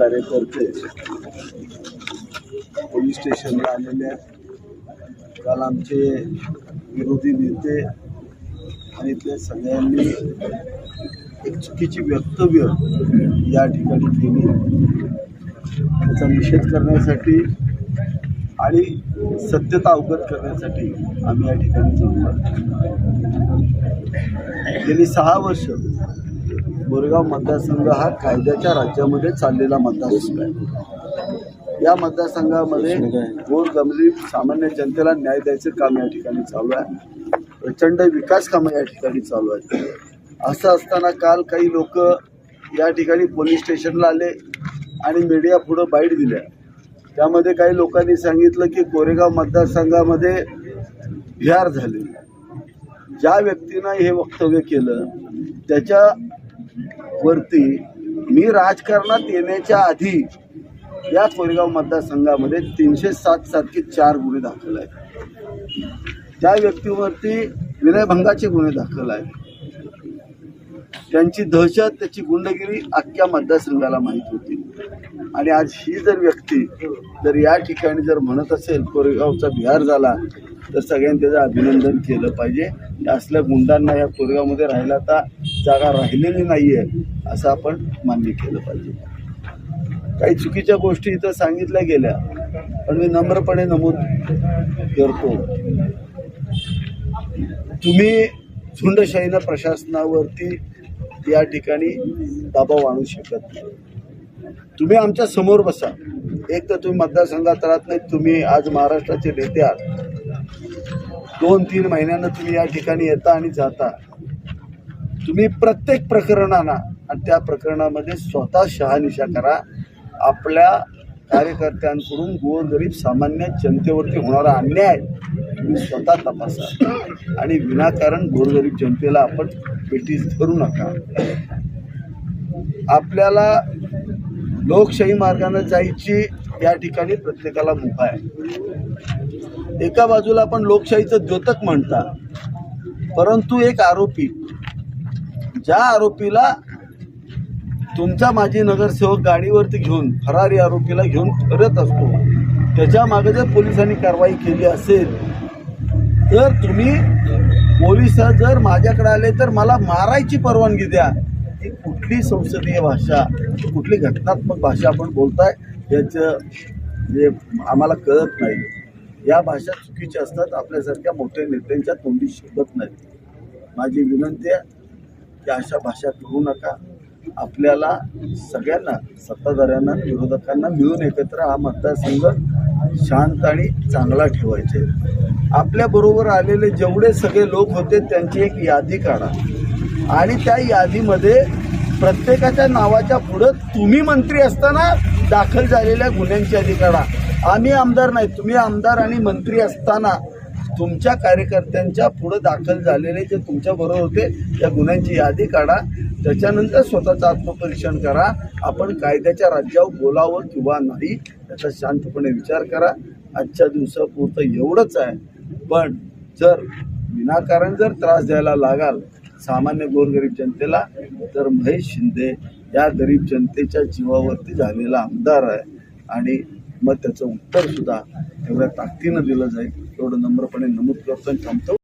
कार्यकर्ते पोलीस स्टेशनला आलेले आहेत. काल आमचे विरोधी नेते आणि ते सगळ्यांनी एक चुकीची वक्तव्य या ठिकाणी केली. त्याचा निषेध करण्यासाठी आणि सत्यता अवगत करण्यासाठी आम्ही या ठिकाणी जमलो गेली सहा वर्ष बोरगाव मतदारसंघ हा कायद्याच्या राज्यामध्ये चाललेला मतदारसंघ आहे. या मतदारसंघामध्ये गोरगमरीब सामान्य जनतेला न्याय द्यायचं काम या ठिकाणी चालू आहे. प्रचंड विकास कामं या ठिकाणी चालू आहेत. असं असताना काल काही लोक या ठिकाणी पोलीस स्टेशनला आले आणि मीडिया पुढं बाईट दिल्या. त्यामध्ये काही लोकांनी सांगितलं की कोरेगाव मतदारसंघामध्ये बिहार झाले. ज्या व्यक्तीनं हे वक्तव्य केलं त्याच्या वरती मी राजकारणात येण्याच्या आधी या कोरेगाव मतदारसंघामध्ये तीनशे सात सारखे चार गुन्हे दाखल आहेत. त्या व्यक्तीवरती विनयभंगाचे गुन्हे दाखल आहेत. त्यांची दहशत त्याची गुंडगिरी अख्ख्या मतदारसंघाला माहीत होती. आणि आज ही जर व्यक्ती जर या ठिकाणी जर म्हणत असेल कोरेगावचा बिहार झाला तर सगळ्यांनी त्याचं अभिनंदन केलं पाहिजे. असल्या गुंडांना या कोरेगावमध्ये राहिला आता जागा राहिलेली नाही आहे असं आपण मान्य केलं पाहिजे. काही चुकीच्या गोष्टी इथं सांगितल्या गेल्या पण मी नम्रपणे नमूद करतो. तुम्ही झुंडशाहीनं प्रशासनावरती या ठिकाणी दबाव आणू शकत नाही. तुम्ही आमच्यासमोर बसा. एक तर तुम्ही मतदारसंघात राहत नाही तुम्ही आज महाराष्ट्राचे नेते आहात. दोन तीन महिन्यानं तुम्ही या ठिकाणी येता आणि जाता. तुम्ही प्रत्येक प्रकरणांना आणि त्या प्रकरणामध्ये स्वतः शहानिशा करा. आपल्या कार्यकर्त्यांकडून गोरगरीब सामान्य जनतेवरती होणारा अन्याय तुम्ही स्वतः तपासा. आणि विनाकारण गोरगरीब जनतेला आपण पेटीस धरू नका. आपल्याला लोकशाही मार्गाने जायची या ठिकाणी प्रत्येकाला मुभा आहे. एका बाजूला आपण लोकशाहीचं द्योतक म्हणता परंतु एक आरोपी ज्या आरोपीला तुमचा माजी नगरसेवक गाडीवरती घेऊन फरारी आरोपीला घेऊन फिरत असतो त्याच्यामागे जर पोलिसांनी कारवाई केली असेल तर तुम्ही पोलीस जर माझ्याकडे आले तर मला मारायची परवानगी द्या. ही कुठली संसदीय भाषा कुठली घटनात्मक भाषा आपण बोलताय याचं जे आम्हाला कळत नाही. या भाषा चुकीच्या असतात आपल्यासारख्या मोठ्या नेत्यांच्या तोंडी शिकत नाही माझी विनंती आहे की अशा भाषा करू नका. आपल्याला सगळ्यांना सत्ताधाऱ्यांना विरोधकांना मिळून एकत्र हा मतदारसंघ शांत आणि चांगला ठेवायचे आपल्याबरोबर आलेले जेवढे सगळे लोक होते त्यांची एक यादी काढा. आणि त्या यादीमध्ये प्रत्येकाच्या नावाच्या पुढं तुम्ही मंत्री असताना दाखल झालेल्या गुन्ह्यांची यादी काढा. आम्ही आमदार नाही तुम्ही आमदार आणि मंत्री असताना तुमच्या कार्यकर्त्यांच्या पुढं दाखल झालेले जे तुमच्याबरोबर होते त्या गुन्ह्यांची यादी काढा. त्याच्यानंतर स्वतःचं आत्मपरीक्षण करा. आपण कायद्याच्या राज्यावर बोलावं किंवा नाही त्याचा शांतपणे विचार करा. आजच्या दिवसापुरतं एवढंच आहे. पण जर विनाकारण जर त्रास द्यायला लागाल सामान्य गोरगरीब जनतेला तर महेश शिंदे या गरीब जनतेच्या जीवावरती झालेला आमदार आहे. आणि मग त्याचं उत्तर सुद्धा एवढ्या ताकदीनं दिलं जाईल एवढं नम्रपणे नमूद करतो आणि थांबतो.